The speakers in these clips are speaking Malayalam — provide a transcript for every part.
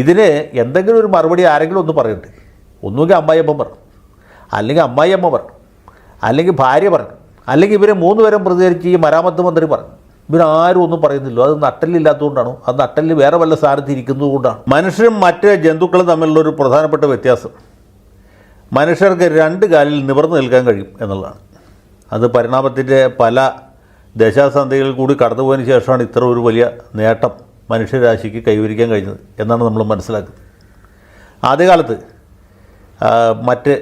ഇതിന് എന്തെങ്കിലും ഒരു മറുപടി ആരെങ്കിലും ഒന്ന് പറയട്ടെ. ഒന്നുകിൽ അമ്മായിയമ്മ പറഞ്ഞു അല്ലെങ്കിൽ അമ്മായിയമ്മ പറഞ്ഞു അല്ലെങ്കിൽ ഭാര്യ പറഞ്ഞു അല്ലെങ്കിൽ ഇവരെ മൂന്ന് പേരും പ്രതികരിച്ച് ഈ മരാമത്ത് മന്ത്രി പറഞ്ഞു ഇവരാരും ഒന്നും പറയുന്നില്ല. അത് നട്ടലില്ലാത്തതുകൊണ്ടാണോ? അത് നട്ടലിൽ വേറെ വല്ല സ്ഥാനത്ത് ഇരിക്കുന്നതുകൊണ്ടാണ്? മനുഷ്യരും മറ്റ് ജന്തുക്കളും തമ്മിലുള്ള ഒരു പ്രധാനപ്പെട്ട വ്യത്യാസം. മനുഷ്യർക്ക് രണ്ട് കാലിൽ നിവർന്നു നിൽക്കാൻ കഴിയും എന്നുള്ളതാണ്. അത് പരിണാമത്തിന്റെ പല ദശാസന്ധികളിൽ കൂടി കടന്നുപോയതിന് ശേഷമാണ് ഇത്ര ഒരു വലിയ നേട്ടം. മനുഷ്യരാശിക്ക് കൈവരിക്കാൻ കഴിഞ്ഞത് എന്നാണ് നമ്മൾ മനസ്സിലാക്കുന്നത്. ആദ്യകാലത്ത് മറ്റ്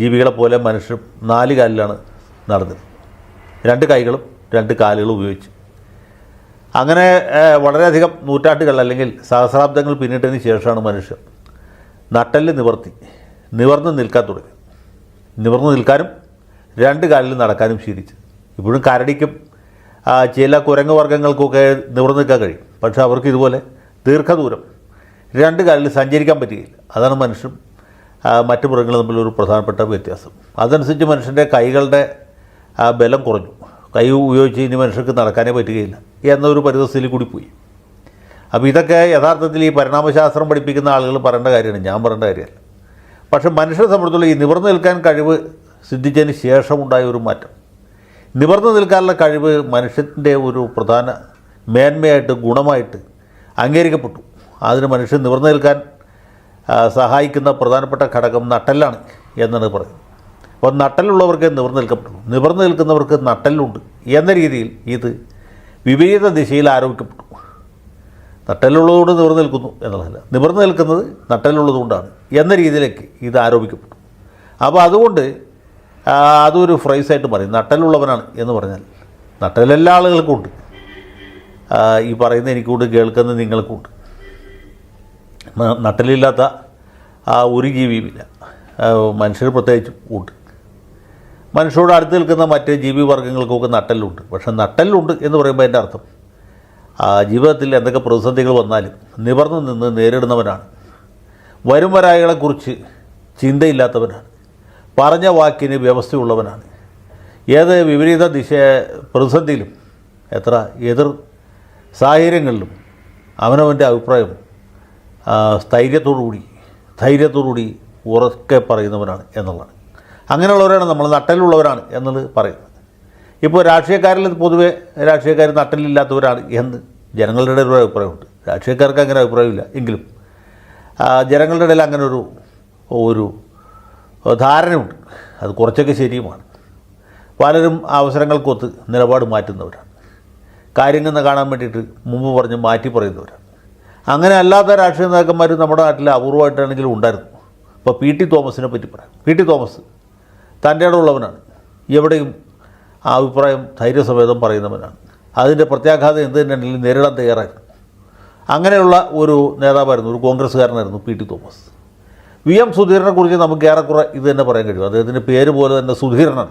ജീവികളെ പോലെ മനുഷ്യർ നാല് കാലിലാണ് നടന്നത്. രണ്ട് കൈകളും രണ്ട് കാലുകളും ഉപയോഗിച്ച്. അങ്ങനെ വളരെയധികം നൂറ്റാണ്ടുകൾ അല്ലെങ്കിൽ സഹസ്രാബ്ദങ്ങൾ പിന്നിട്ടതിന് ശേഷമാണ് മനുഷ്യർ നട്ടൽ നിവർത്തി നിവർന്ന് നിൽക്കാൻ തുടങ്ങി. നിവർന്ന് നിൽക്കാനും രണ്ട് കാലിൽ നടക്കാനും ശീലിച്ചു ഇപ്പോഴും കരടിക്കും ചില കുരങ്ങ് വർഗങ്ങൾക്കൊക്കെ നിവർന്ന് നിൽക്കാൻ കഴിയും. പക്ഷേ അവർക്ക് ഇതുപോലെ ദീർഘദൂരം രണ്ട് കാലിൽ സഞ്ചരിക്കാൻ പറ്റുകയില്ല അതാണ് മനുഷ്യൻ മറ്റ് മൃഗങ്ങളും തമ്മിലൊരു പ്രധാനപ്പെട്ട വ്യത്യാസം. അതനുസരിച്ച് മനുഷ്യന്റെ കൈകളുടെ ബലം കുറഞ്ഞു. കൈ ഉപയോഗിച്ച് ഇനി മനുഷ്യർക്ക് നടക്കാനേ പറ്റുകയില്ല എന്നൊരു പരിതസ്ഥിതിയിൽ കൂടി പോയി. അപ്പോൾ ഇതൊക്കെ യഥാർത്ഥത്തിൽ ഈ പരിണാമശാസ്ത്രം പഠിപ്പിക്കുന്ന ആളുകൾ പറയേണ്ട കാര്യമാണ്. ഞാൻ പറയേണ്ട കാര്യമല്ല. പക്ഷേ മനുഷ്യരെ സംബന്ധിച്ചുള്ള ഈ നിവർന്നു നിൽക്കാൻ കഴിവ് സിദ്ധിച്ചതിന് ശേഷമുണ്ടായ ഒരു മാറ്റം. നിവർന്നു നിൽക്കാനുള്ള കഴിവ് മനുഷ്യന്റെ ഒരു പ്രധാന മേന്മയായിട്ട് ഗുണമായിട്ട് അംഗീകരിക്കപ്പെട്ടു. അതിന് മനുഷ്യൻ നിവർന്നു നിൽക്കാൻ സഹായിക്കുന്ന പ്രധാനപ്പെട്ട ഘടകം നട്ടലാണ് എന്നാണ് പറയുന്നത്. അപ്പോൾ നട്ടലുള്ളവർക്ക് നിവർന്നു നിൽക്കപ്പെട്ടു നിവർന്നു നിൽക്കുന്നവർക്ക് നട്ടലുണ്ട് എന്ന രീതിയിൽ ഇത് വിപരീത ദിശയിൽ ആരോപിക്കപ്പെട്ടു. നട്ടലുള്ളതുകൊണ്ട് നിവർന്നു നിൽക്കുന്നു എന്നുള്ളതല്ല. നിവർന്നു നിൽക്കുന്നത് നട്ടലുള്ളതുകൊണ്ടാണ് എന്ന രീതിയിലേക്ക് ഇത് ആരോപിക്കപ്പെട്ടു. അപ്പോൾ അതുകൊണ്ട് അതൊരു ഫ്രൈസായിട്ട് പറയും. നട്ടലുള്ളവനാണ് എന്ന് പറഞ്ഞാൽ നട്ടലെല്ലാ ആളുകൾക്കും ഉണ്ട്. ഈ പറയുന്ന എനിക്കുണ്ട് കേൾക്കുന്ന നിങ്ങൾക്കുണ്ട് നട്ടലില്ലാത്ത ആ ഒരു ജീവിയുമില്ല. മനുഷ്യർ പ്രത്യേകിച്ചും ഉണ്ട് മനുഷ്യരോട് അടുത്ത് നിൽക്കുന്ന മറ്റ് ജീവി ജീവിവർഗങ്ങൾക്കൊക്കെ നട്ടലുണ്ട്. പക്ഷേ നട്ടലുണ്ട് എന്ന് പറയുമ്പോൾ എന്റെ അർത്ഥം ജീവിതത്തിൽ എന്തൊക്കെ പ്രതിസന്ധികൾ വന്നാലും നിവർന്നു നിന്ന് നേരിടുന്നവനാണ്. വരും വരായികളെക്കുറിച്ച് ചിന്തയില്ലാത്തവനാണ്. പറഞ്ഞ വാക്കിന് വ്യവസ്ഥയുള്ളവനാണ്. ഏത് വിപരീത ദിശ പ്രതിസന്ധിയിലും എത്ര എതിർ സാഹചര്യങ്ങളിലും അവനവന്റെ അഭിപ്രായം സ്ഥൈര്യത്തോടുകൂടി ധൈര്യത്തോടുകൂടി ഉറക്കെ പറയുന്നവനാണ് എന്നുള്ളതാണ്. അങ്ങനെയുള്ളവരാണ് നമ്മൾ നട്ടലുള്ളവരാണ് എന്നുള്ളത് പറയുന്നത്. ഇപ്പോൾ രാഷ്ട്രീയക്കാരിൽ പൊതുവെ രാഷ്ട്രീയക്കാർ നട്ടലില്ലാത്തവരാണ് എന്ന് ജനങ്ങളുടെ ഇടയിൽ ഒരു അഭിപ്രായമുണ്ട്. രാഷ്ട്രീയക്കാർക്ക് അങ്ങനെ അഭിപ്രായമില്ല. എങ്കിലും ജനങ്ങളുടെ ഇടയിൽ അങ്ങനെ ഒരു ഒരു ധാരണയുണ്ട്. അത് കുറച്ചൊക്കെ ശരിയുമാണ്. പലരും അവസരങ്ങൾക്കൊത്ത് നിലപാട് മാറ്റുന്നവരാണ്. കാര്യങ്ങൾ കാണാൻ വേണ്ടിയിട്ട് മുമ്പ് പറഞ്ഞ് മാറ്റി പറയുന്നവരാണ് അങ്ങനെ അല്ലാത്ത രാഷ്ട്രീയ നേതാക്കന്മാർ നമ്മുടെ നാട്ടിൽ അപൂർവമായിട്ടാണെങ്കിലും ഉണ്ടായിരുന്നു. ഇപ്പോൾ പി ടി തോമസിനെ പറ്റി പറയാം. പി ടി തോമസ് തന്റെ ഇടമുള്ളവനാണ് എവിടെയും ആ അഭിപ്രായം ധൈര്യസമേതം പറയുന്നവനാണ്. അതിന്റെ പ്രത്യാഘാതം എന്ത് തന്നെയാണെങ്കിലും നേരിടാൻ തയ്യാറായിരുന്നു. അങ്ങനെയുള്ള ഒരു നേതാവായിരുന്നു ഒരു കോൺഗ്രസ്സുകാരനായിരുന്നു P T Thomas. V M സുധീരനെ കുറിച്ച് നമുക്ക് ഏറെക്കുറെ ഇത് തന്നെ പറയാൻ കഴിയും. അദ്ദേഹത്തിന്റെ പേര് പോലെ തന്നെ സുധീരനാണ്.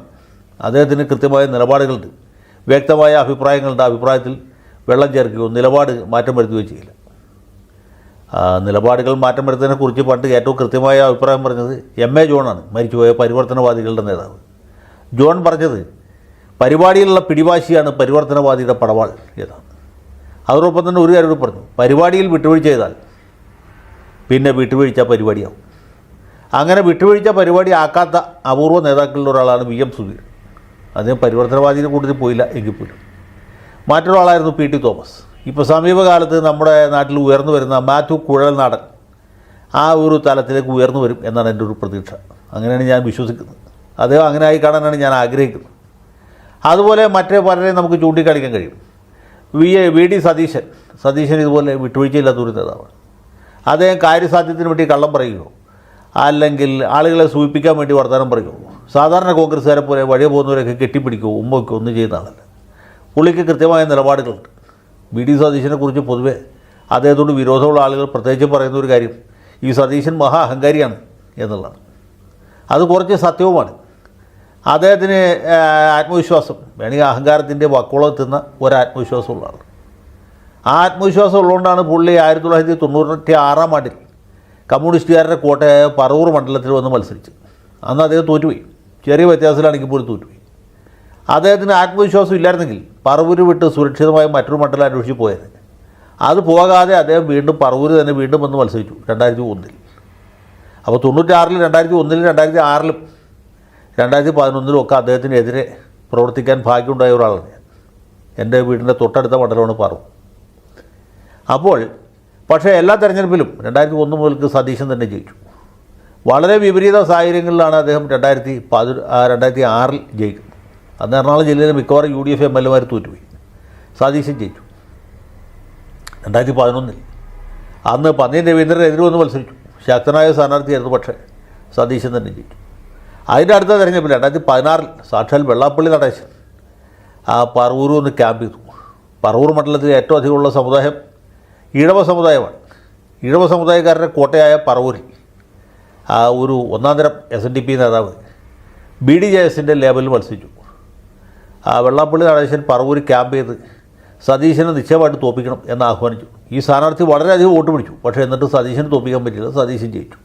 അദ്ദേഹത്തിന് കൃത്യമായ നിലപാടുകളുണ്ട്. വ്യക്തമായ അഭിപ്രായങ്ങളുണ്ട്. ആ അഭിപ്രായത്തിൽ വെള്ളം ചേർക്കുകയോ നിലപാട് മാറ്റം വരുത്തുകയോ ചെയ്യില്ല. നിലപാടുകൾ മാറ്റം വരുത്തതിനെ കുറിച്ച് പണ്ട് ഏറ്റവും കൃത്യമായ അഭിപ്രായം പറഞ്ഞത് എം എ ജോണാണ്. മരിച്ചുപോയ പരിവർത്തനവാദികളുടെ നേതാവ്. ജോൺ പറഞ്ഞത് പരിപാടിയിലുള്ള പിടിവാശിയാണ് പരിവർത്തനവാദിയുടെ പടവാൾ എന്നാണ്. അതോടൊപ്പം തന്നെ ഒരു കാര്യം പറഞ്ഞു. പരിപാടിയിൽ വിട്ടുവീഴ്ച ചെയ്താൽ പിന്നെ വിട്ടുവീഴ്ച പരിപാടിയാവും. അങ്ങനെ വിട്ടുവീഴ്ച പരിപാടി ആക്കാത്ത അപൂർവ നേതാക്കളിൽ ഒരാളാണ് വി എം സുധീർ. അദ്ദേഹം പരിവർത്തനവാദിയുടെ കൂട്ടത്തിൽ പോയില്ല എങ്കിൽ പോലും. മറ്റൊരാളായിരുന്നു പി ടി തോമസ്. ഇപ്പോൾ സമീപകാലത്ത് നമ്മുടെ നാട്ടിൽ ഉയർന്നു വരുന്ന മാത്യു കുഴൽ നാടൻ ആ ഒരു തലത്തിലേക്ക് ഉയർന്നു വരും എന്നാണ് എന്റെ ഒരു പ്രതീക്ഷ. അങ്ങനെയാണ് ഞാൻ വിശ്വസിക്കുന്നത്. അദ്ദേഹം അങ്ങനെ ആയി കാണാനാണ് ഞാൻ ആഗ്രഹിക്കുന്നത്. അതുപോലെ മറ്റേ പലരെയും നമുക്ക് ചൂണ്ടിക്കാണിക്കാൻ കഴിയും. V A V D Satheesan. Satheesan ഇതുപോലെ വിട്ടുവീഴ്ചയില്ലാത്ത ഒരു നേതാവാണ്. അദ്ദേഹം കാര്യസാധ്യത്തിന് വേണ്ടി കള്ളം പറയുകയോ അല്ലെങ്കിൽ ആളുകളെ സൂചിപ്പിക്കാൻ വേണ്ടി വർത്തമാനം പറയുകയോ സാധാരണ കോൺഗ്രസ്സുകാരെ പോലെ വഴി പോകുന്നവരെയൊക്കെ കെട്ടിപ്പിടിക്കുമോ ഉമ്മ വയ്ക്കുകയോ ഒന്നും ചെയ്യുന്ന ആളല്ല പുള്ളിക്ക് കൃത്യമായ നിലപാടുകളുണ്ട്. വി. ഡി. സതീശനെ കുറിച്ച് പൊതുവെ അദ്ദേഹത്തോട് വിരോധമുള്ള ആളുകൾ പ്രത്യേകിച്ച് പറയുന്ന ഒരു കാര്യം ഈ സതീശൻ മഹാ അഹങ്കാരിയാണ് എന്നുള്ളതാണ്. അത് കുറച്ച് സത്യവുമാണ്. അദ്ദേഹത്തിന് ആത്മവിശ്വാസം വേണമെങ്കിൽ അഹങ്കാരത്തിന്റെ വക്കോളത്തുന്ന ഒരാത്മവിശ്വാസമുള്ള ആൾ ആ ആത്മവിശ്വാസം ഉള്ളതുകൊണ്ടാണ് പുള്ളി ആയിരത്തി തൊള്ളായിരത്തി തൊണ്ണൂറ്റി ആറാം ആണ്ടിൽ കമ്മ്യൂണിസ്റ്റുകാരുടെ കോട്ടയായ പറവൂർ മണ്ഡലത്തിൽ വന്ന് മത്സരിച്ചു. അന്ന് അദ്ദേഹം തോറ്റുപോയി. ചെറിയ വ്യത്യാസത്തിലാണെങ്കിൽ പോലും തോറ്റുപോയി. അദ്ദേഹത്തിന് ആത്മവിശ്വാസം ഇല്ലായിരുന്നെങ്കിൽ പറവൂർ വിട്ട് സുരക്ഷിതമായ മറ്റൊരു മണ്ഡലം അന്വേഷിച്ച് പോയത്. അത് പോകാതെ അദ്ദേഹം വീണ്ടും പറവൂർ തന്നെ വീണ്ടും വന്ന് മത്സരിച്ചു രണ്ടായിരത്തി ഒന്നിൽ അപ്പോൾ തൊണ്ണൂറ്റാറിലും രണ്ടായിരത്തി ഒന്നിലും രണ്ടായിരത്തി ആറിലും രണ്ടായിരത്തി പതിനൊന്നിലും ഒക്കെ അദ്ദേഹത്തിനെതിരെ പ്രവർത്തിക്കാൻ ഭാഗ്യമുണ്ടായ ഒരാളാണ് ഞാൻ. എന്റെ വീടിന്റെ തൊട്ടടുത്ത മണ്ഡലമാണ് പറവൂർ. അപ്പോൾ പക്ഷേ എല്ലാ തെരഞ്ഞെടുപ്പിലും രണ്ടായിരത്തി ഒന്ന് മുതൽക്ക് സതീശൻ തന്നെ ജയിച്ചു. വളരെ വിപരീത സാഹചര്യങ്ങളിലാണ് അദ്ദേഹം രണ്ടായിരത്തി പതി രണ്ടായിരത്തി ആറിൽ ജയിക്കുന്നത് അന്ന് എറണാകുളം ജില്ലയിലെ മിക്കവാറും U D F M L എമാർ തോറ്റുപോയി. സതീശൻ ജയിച്ചു. രണ്ടായിരത്തി പതിനൊന്നിൽ. അന്ന് പന്നിയൻ രവീന്ദ്രൻ എതിരെ വന്ന് മത്സരിച്ചു. ശക്തനായ സ്ഥാനാർത്ഥിയായിരുന്നു പക്ഷേ സതീശൻ തന്നെ ജയിച്ചു. അതിന്റെ അടുത്ത തെരഞ്ഞെടുപ്പിൽ രണ്ടായിരത്തി പതിനാറിൽ സാക്ഷാൽ വെള്ളാപ്പള്ളി നടേശൻ ആ പറവൂർ ഒന്ന് ക്യാമ്പ് ചെയ്തു. പറവൂർ മണ്ഡലത്തിൽ ഏറ്റവും അധികമുള്ള സമുദായം ഈഴവ സമുദായമാണ്. ഈഴവ സമുദായക്കാരുടെ കോട്ടയായ പറവൂരിൽ ആ ഒരു ഒന്നാം തരം എസ് എൻ ഡി പി നേതാവ് ബി ഡി ജെ എസിന്റെ ലേബലിൽ മത്സരിച്ചു. ആ വെള്ളാപ്പള്ളി നടേശൻ പറവൂർ ക്യാമ്പ് ചെയ്ത് സതീശനെ നിശ്ചയമായിട്ട് തോപ്പിക്കണം എന്ന് ആഹ്വാനിച്ചു. ഈ സ്ഥാനാർത്ഥി വളരെയധികം വോട്ട് പിടിച്ചു. പക്ഷേ എന്നിട്ട് സതീശനെ തോപ്പിക്കാൻ പറ്റില്ല സതീശൻ ജയിച്ചു.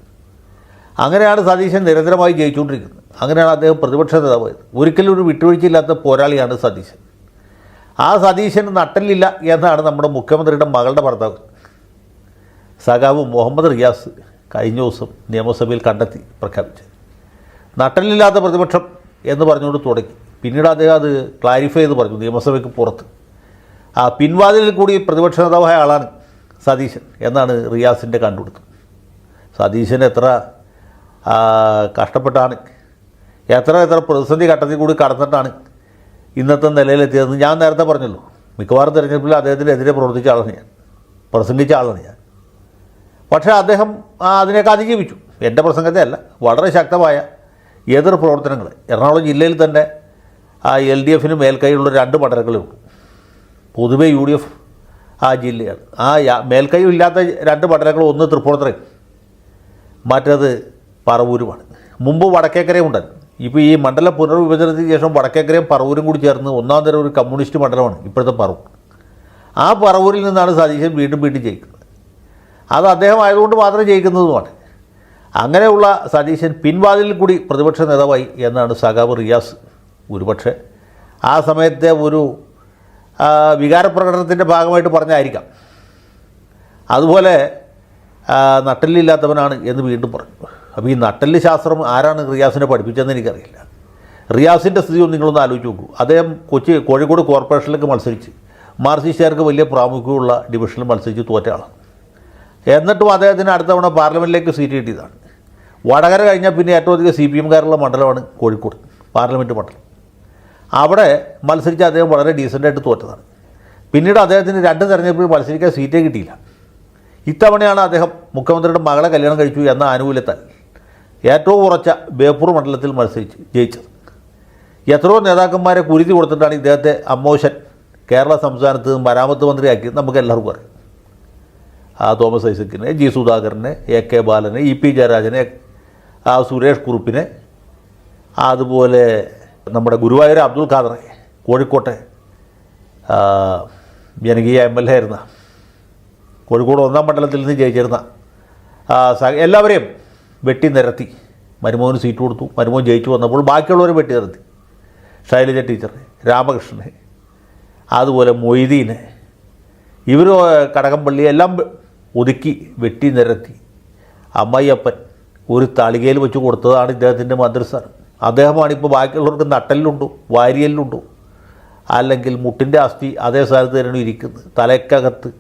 അങ്ങനെയാണ് സതീശൻ നിരന്തരമായി ജയിച്ചുകൊണ്ടിരിക്കുന്നത്. അങ്ങനെയാണ് അദ്ദേഹം പ്രതിപക്ഷ നേതാവായത്. ഒരിക്കലും ഒരു വിട്ടുവീഴ്ചയില്ലാത്ത പോരാളിയാണ് സതീശൻ. ആ സതീശന് നട്ടലില്ല എന്നാണ് നമ്മുടെ മുഖ്യമന്ത്രിയുടെ മകളുടെ ഭർത്താവ്. സഖാവ് മുഹമ്മദ് റിയാസ് കഴിഞ്ഞ ദിവസം നിയമസഭയിൽ കണ്ടെത്തി പ്രഖ്യാപിച്ചത്. നട്ടലില്ലാത്ത പ്രതിപക്ഷം എന്ന് പറഞ്ഞുകൊണ്ട് തുടങ്ങി. പിന്നീട് അദ്ദേഹം അത് ക്ലാരിഫൈ ചെയ്ത് പറഞ്ഞു നിയമസഭയ്ക്ക് പുറത്ത്. ആ പിൻവാതിലിൽ കൂടി പ്രതിപക്ഷ നേതാവായ ആളാണ് സതീശൻ എന്നാണ് റിയാസിന്റെ കണ്ടുപിടുത്തം. സതീശൻ എത്ര കഷ്ടപ്പെട്ടാണ് എത്ര എത്ര പ്രതിസന്ധി ഘട്ടത്തിൽ കൂടി കടന്നിട്ടാണ് ഇന്നത്തെ നിലയിലെത്തിയതെന്ന് ഞാൻ നേരത്തെ പറഞ്ഞല്ലോ. മിക്കവാറും തിരഞ്ഞെടുപ്പിൽ അദ്ദേഹത്തിനെതിരെ പ്രവർത്തിച്ച ആളാണ് ഞാൻ. പ്രസംഗിച്ച ആളാണ് ഞാൻ. പക്ഷേ അദ്ദേഹം ആ, അതിനെയൊക്കെ അതിജീവിച്ചു. എന്റെ പ്രസംഗത്തെ അല്ല വളരെ ശക്തമായ എതിർ പ്രവർത്തനങ്ങൾ എറണാകുളം ജില്ലയിൽ തന്നെ ആ എൽ ഡി എഫിന് മേൽക്കൈയുള്ള രണ്ട് മണ്ഡലങ്ങളേ ഉള്ളൂ. പൊതുവേ യു ഡി എഫ് ആ ജില്ലയാണ്. ആ മേൽക്കൈ ഇല്ലാത്ത രണ്ട് മണ്ഡലങ്ങൾ ഒന്ന് തൃപ്പൂണിത്തുറയും മറ്റേത് പറവൂരുമാണ്. മുമ്പ് വടക്കേക്കരയും ഉണ്ടായിരുന്നു ഇപ്പോൾ ഈ മണ്ഡല പുനർവിഭജനത്തിന് ശേഷം വടക്കേക്കരയും പറവൂരും കൂടി ചേർന്ന് ഒന്നാം തരം ഒരു കമ്മ്യൂണിസ്റ്റ് മണ്ഡലമാണ് ഇപ്പോഴത്തെ പറവൂർ. ആ പറവൂരിൽ നിന്നാണ് സതീശൻ വീണ്ടും വീണ്ടും ജയിക്കുന്നത്. അത് അദ്ദേഹം ആയതുകൊണ്ട് മാത്രം ജയിക്കുന്നതുമാണ് അങ്ങനെയുള്ള സതീശൻ പിൻവാതിലിൽ കൂടി പ്രതിപക്ഷ നേതാവായി എന്നാണ് സഖാവ് റിയാസ് ഒരുപക്ഷെ. ആ സമയത്തെ ഒരു വികാരപ്രകടനത്തിന്റെ ഭാഗമായിട്ട് പറഞ്ഞായിരിക്കാം. അതുപോലെ നട്ടലില്ലാത്തവനാണ് എന്ന് വീണ്ടും പറഞ്ഞു. അപ്പോൾ ഈ നട്ടൽ ശാസ്ത്രം ആരാണ് റിയാസിനെ പഠിപ്പിച്ചതെന്ന് എനിക്കറിയില്ല. റിയാസിന്റെ സ്ഥിതി ഒന്ന് നിങ്ങളൊന്ന് ആലോചിച്ച് നോക്കൂ. അദ്ദേഹം കൊച്ചി കോഴിക്കോട് കോർപ്പറേഷനിലേക്ക് മത്സരിച്ച് മാർസിസ്റ്റുകാർക്ക് വലിയ പ്രാമുഖ്യമുള്ള ഡിവിഷനിൽ മത്സരിച്ച് തോറ്റ ആളാണ്. എന്നിട്ടും അദ്ദേഹത്തിന് അടുത്ത തവണ പാർലമെന്റിലേക്ക് സീറ്റ് കിട്ടിയതാണ്. വടകര കഴിഞ്ഞാൽ പിന്നെ ഏറ്റവും അധികം സി പി എംകാരുള്ള മണ്ഡലമാണ് കോഴിക്കോട് പാർലമെന്റ് മണ്ഡലം. അവിടെ മത്സരിച്ച് അദ്ദേഹം വളരെ ഡീസന്റായിട്ട് തോറ്റതാണ്. പിന്നീട് അദ്ദേഹത്തിന് രണ്ട് തെരഞ്ഞെടുപ്പിൽ മത്സരിക്കാൻ സീറ്റേ കിട്ടിയില്ല. ഇത്തവണയാണ് അദ്ദേഹം മുഖ്യമന്ത്രിയുടെ മകളെ കല്യാണം കഴിച്ചു എന്ന ആനുകൂല്യത്താൽ ഏറ്റവും കുറച്ച ബേപ്പൂർ മണ്ഡലത്തിൽ മത്സരിച്ച് ജയിച്ചത്. എത്രയോ നേതാക്കന്മാരെ കുരുതി കൊടുത്തിട്ടാണ് ഇദ്ദേഹത്തെ അമ്മോശൻ കേരള സംസ്ഥാനത്ത് നിന്ന് മരാമത്ത് മന്ത്രിയാക്കിയത് നമുക്ക് എല്ലാവർക്കും അറിയാം. ആ തോമസ് ഐസക്കിനെ ജി സുധാകരനെ എ കെ ബാലനെ ഇ പി ജയരാജനെ ആ സുരേഷ് കുറുപ്പിനെ അതുപോലെ നമ്മുടെ ഗുരുവായൂർ അബ്ദുൽ ഖാദറെ കോഴിക്കോട്ടെ ജനകീയ എം എൽ എ ആയിരുന്ന കോഴിക്കോട് ഒന്നാം മണ്ഡലത്തിൽ നിന്ന് ജയിച്ചിരുന്ന എല്ലാവരെയും വെട്ടി നിരത്തി. മരുമോന് സീറ്റ് കൊടുത്തു. മരുമോൻ ജയിച്ചു വന്നപ്പോൾ ബാക്കിയുള്ളവരെ വെട്ടി നിരത്തി. ശൈലജ ടീച്ചറെ രാമകൃഷ്ണനെ അതുപോലെ മൊയ്തീനെ ഇവർ കടകംപള്ളി എല്ലാം ഒതുക്കി വെട്ടി നിരത്തി. അമ്മയ്യപ്പൻ ഒരു തളികയിൽ വെച്ച് കൊടുത്തതാണ് ഇദ്ദേഹത്തിന്റെ മന്ത്രിസ്ഥാനം അദ്ദേഹമാണ് ഇപ്പോൾ ബാക്കിയുള്ളവർക്ക് നട്ടലിലുണ്ടോ വാരിയലിലുണ്ടോ അല്ലെങ്കിൽ മുട്ടിന്റെ അസ്ഥി അതേ സ്ഥാനത്ത് തന്നെയാണ് ഇരിക്കുന്നത്. തലയ്ക്കകത്ത്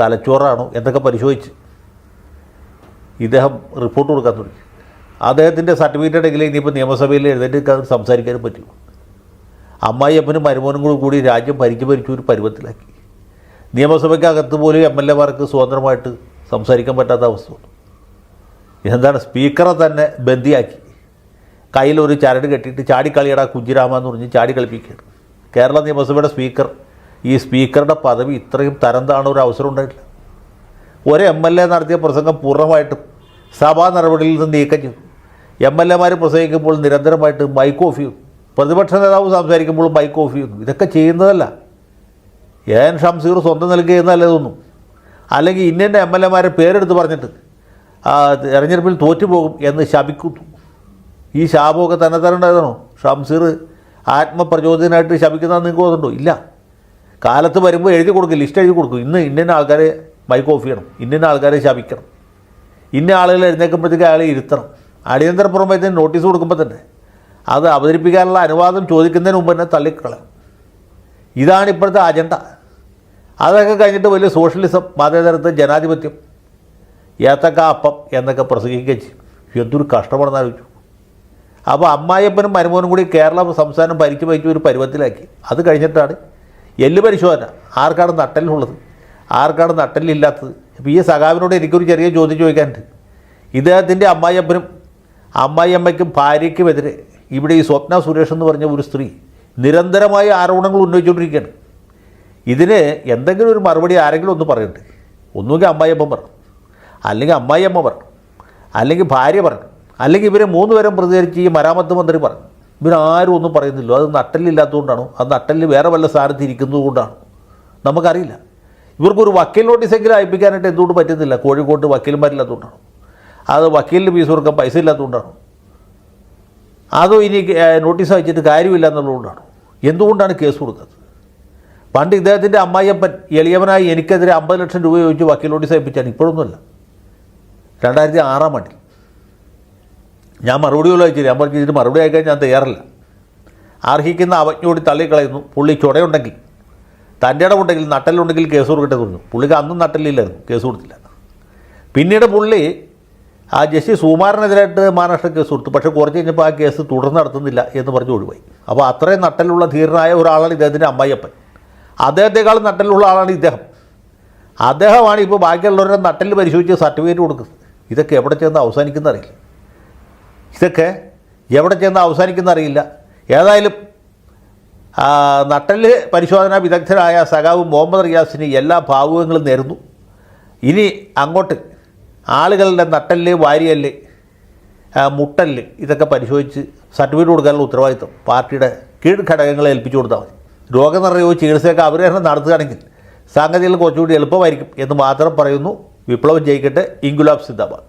തലച്ചോറാണോ എന്നൊക്കെ പരിശോധിച്ച് ഇദ്ദേഹം റിപ്പോർട്ട് കൊടുക്കാൻ തുടങ്ങി. അദ്ദേഹത്തിന്റെ സർട്ടിഫിക്കറ്റ് ഉണ്ടെങ്കിൽ ഇനിയിപ്പോൾ നിയമസഭയിൽ എഴുന്നേറ്റ് സംസാരിക്കാനും പറ്റൂ. അമ്മായിയപ്പനും മരുമോനും കൂടി കൂടി രാജ്യം ഭരിച്ചു ഭരിച്ചു ഒരു പരുവത്തിലാക്കി. നിയമസഭയ്ക്കകത്ത് പോലും എം എൽ എമാർക്ക് സ്വതന്ത്രമായിട്ട് സംസാരിക്കാൻ പറ്റാത്ത അവസ്ഥ എന്താണ് സ്പീക്കറെ തന്നെ ബന്ദിയാക്കി. കയ്യിലൊരു ചരട് കെട്ടിയിട്ട് ചാടിക്കളിയടാ കുഞ്ചിരാമ എന്ന് പറഞ്ഞ് ചാടി കളിപ്പിക്കുകയാണ്. കേരള നിയമസഭയുടെ സ്പീക്കർ ഈ സ്പീക്കറുടെ പദവി ഇത്രയും തരം താണ ഒരു അവസരം ഉണ്ടായിട്ടില്ല. ഒരു എം എൽ എ നടത്തിയ പ്രസംഗം പൂർണമായിട്ടും സഭാ നടപടിയിൽ നിന്ന് നീക്കം ചെയ്തു എം എൽ എമാർ പ്രസംഗിക്കുമ്പോൾ നിരന്തരമായിട്ട് മൈക്ക് ഓഫ് ചെയ്യും. പ്രതിപക്ഷ നേതാവ് സംസാരിക്കുമ്പോൾ മൈക്ക് ഓഫ് ചെയ്യുന്നു ഇതൊക്കെ ചെയ്യുന്നതല്ല. എൻ ഷംസീർ സ്വന്തം നിലയ്ക്ക് തോന്നും അല്ലെങ്കിൽ ഇന്ന എം എൽ എമാരെ പേരെടുത്ത് പറഞ്ഞിട്ട് തെരഞ്ഞെടുപ്പിൽ തോറ്റുപോകും എന്ന് ശപിക്കുന്നു. ഈ ശാപമൊക്കെ തന്നെ ഉണ്ടായതാണോ? ഷംസീർ ആത്മപ്രചോദനായിട്ട് ശപിക്കുന്നതെന്ന് നിങ്ങൾക്ക് തോന്നുന്നുണ്ടോ? ഇല്ല. കാലത്ത് വരുമ്പോൾ എഴുതി കൊടുക്കും ലിസ്റ്റ് എഴുതി കൊടുക്കും. ഇന്ന് ഇന്ന ആൾക്കാരെ മൈക്ക് ഓഫ് ചെയ്യണം. ഇന്ന ആൾക്കാരെ ശപിക്കണം. ഇന്ന ആളുകൾ എഴുന്നേൽക്കുമ്പോഴത്തേക്ക് അയാളെ ഇരുത്തണം. അടിയന്തര പുറമേത്തിന് നോട്ടീസ് കൊടുക്കുമ്പോൾ തന്നെ അത് അവതരിപ്പിക്കാനുള്ള അനുവാദം ചോദിക്കുന്നതിന് മുമ്പ് തന്നെ തള്ളിക്കളയും. ഇതാണ് ഇപ്പോഴത്തെ അജണ്ട അതൊക്കെ കഴിഞ്ഞിട്ട് വലിയ സോഷ്യലിസം മതേതരത്ത് ജനാധിപത്യം ഏത്തക്ക അപ്പം എന്നൊക്കെ പ്രസംഗിക്കുകയും ചെയ്യും. എന്തൊരു കഷ്ടപ്പെടുന്ന ആലോചിച്ചു. അപ്പോൾ അമ്മായിയപ്പനും മരുമോനും കൂടി കേരള സംസ്ഥാനം ഭരിച്ചു ഭരിച്ചു ഒരു പരുവത്തിലാക്കി. അത് കഴിഞ്ഞിട്ടാണ് എല്ല് പരിശോധന. ആർക്കാണ് നട്ടലിനുള്ളത് ആർക്കാണ് നട്ടലില്ലാത്തത് അപ്പോൾ ഈ സഖാവിനോട് എനിക്കൊരു ചെറിയ ചോദ്യം ചോദിക്കാനുണ്ട്. ഇദ്ദേഹത്തിന്റെ അമ്മായിയപ്പനും അമ്മായിയമ്മയ്ക്കും ഭാര്യയ്ക്കുമെതിരെ ഇവിടെ ഈ സ്വപ്ന സുരേഷ് എന്ന് പറഞ്ഞ ഒരു സ്ത്രീ നിരന്തരമായ ആരോപണങ്ങൾ ഉന്നയിച്ചുകൊണ്ടിരിക്കുകയാണ്. ഇതിന് എന്തെങ്കിലും ഒരു മറുപടി ആരെങ്കിലും ഒന്ന് പറയട്ടെ. ഒന്നുകിൽ അമ്മായിയപ്പൻ പറഞ്ഞു അല്ലെങ്കിൽ അമ്മായിയമ്മ പറഞ്ഞു അല്ലെങ്കിൽ ഭാര്യ പറഞ്ഞു അല്ലെങ്കിൽ ഇവരെ മൂന്ന് പേരും പ്രതികരിച്ച് ഈ മരാമത്ത് മന്ത്രി പറഞ്ഞു ഇവരാരും ഒന്നും പറയുന്നില്ല. അത് നട്ടലില്ലാത്തതുകൊണ്ടാണോ അത് നട്ടലിൽ വേറെ വല്ല സ്ഥാനത്ത് ഇരിക്കുന്നത് കൊണ്ടാണോ നമുക്കറിയില്ല. ഇവർക്കൊരു വക്കീൽ നോട്ടീസെങ്കിലും അയപ്പിക്കാനായിട്ട് എന്തുകൊണ്ട് പറ്റുന്നില്ല? കോഴിക്കോട്ട് വക്കീൽമാരില്ലാത്തതുകൊണ്ടാണ് അത് വക്കീലിന് ഫീസ് കൊടുക്കാൻ പൈസ ഇല്ലാത്തതുകൊണ്ടാണ് അതോ ഇനി നോട്ടീസ് അയച്ചിട്ട് കാര്യമില്ല എന്നുള്ളതുകൊണ്ടാണ്. എന്തുകൊണ്ടാണ് കേസ് കൊടുക്കുന്നത്? പണ്ട് ഇദ്ദേഹത്തിന്റെ അമ്മായിയപ്പൻ എളിയവനായി എനിക്കെതിരെ അമ്പത് ലക്ഷം രൂപ ചോദിച്ച് വക്കീൽ നോട്ടീസ് അയപ്പിച്ചാണ്. ഇപ്പോഴൊന്നുമല്ല. രണ്ടായിരത്തി ആറാം ആണ്ടിൽ. ഞാൻ മറുപടി പോലും അയച്ചില്ല. ഞാൻ പറഞ്ഞു ഇതിന് മറുപടി അയക്കാൻ ഞാൻ തയ്യാറല്ല. അർഹിക്കുന്ന അവജ്ഞോടി തള്ളിക്കളയുന്നു. പുള്ളി ചുടയുണ്ടെങ്കിൽ തന്റെ ഇടമുണ്ടെങ്കിൽ നട്ടലുണ്ടെങ്കിൽ കേസ് കൊടുക്കട്ടെ പറഞ്ഞു. പുള്ളിക്ക് അന്നും നട്ടലില്ലായിരുന്നു കേസ് കൊടുത്തില്ല. പിന്നീട് പുള്ളി ആ ജസ്റ്റിസ് സുകുമാരനെതിരായിട്ട് മഹാരാഷ്ട്ര കേസ് കൊടുത്തു. പക്ഷേ കുറച്ച് കഴിഞ്ഞപ്പോൾ ആ കേസ് തുടർന്ന് നടത്തുന്നില്ല എന്ന് പറഞ്ഞ് ഒഴിവായി. അപ്പോൾ അത്രയും നട്ടലുള്ള ധീരനായ ഒരാളാണ് ഇദ്ദേഹത്തിന്റെ അമ്മായിയപ്പൻ. അദ്ദേഹത്തെക്കാളും നട്ടലുള്ള ആളാണ് ഇദ്ദേഹം. അദ്ദേഹമാണ് ഇപ്പോൾ ബാക്കിയുള്ളവരുടെ നട്ടിൽ പരിശോധിച്ച് സർട്ടിഫിക്കറ്റ് കൊടുക്കുന്നത്. ഇതൊക്കെ എവിടെ ചെന്ന് അവസാനിക്കുന്ന അറിയില്ല. ഇതൊക്കെ എവിടെ ചെന്ന് അവസാനിക്കുന്ന അറിയില്ല. ഏതായാലും നട്ടൽ പരിശോധനാ വിദഗ്ധരായ സഖാവ് മുഹമ്മദ് റിയാസിന് എല്ലാ ഭാവുകങ്ങളും നേരുന്നു. ഇനി അങ്ങോട്ട് ആളുകളുടെ നട്ടൽ വാരിയൽ മുട്ടൽ ഇതൊക്കെ പരിശോധിച്ച് സർട്ടിഫിക്കറ്റ് കൊടുക്കാനുള്ള ഉത്തരവാദിത്വം. പാർട്ടിയുടെ കീഴ്ഘടകങ്ങളെ ഏൽപ്പിച്ചു കൊടുത്താൽ മതി. രോഗനിർണയവും ചികിത്സയൊക്കെ അവർ തന്നെ നടത്തുകയാണെങ്കിൽ സംഗതികൾ കുറച്ചുകൂടി എളുപ്പമായിരിക്കും എന്ന് മാത്രം പറയുന്നു. വിപ്ലവം ജയിക്കട്ടെ. ഇംഗുലാബ് സിന്ദാബാദ്.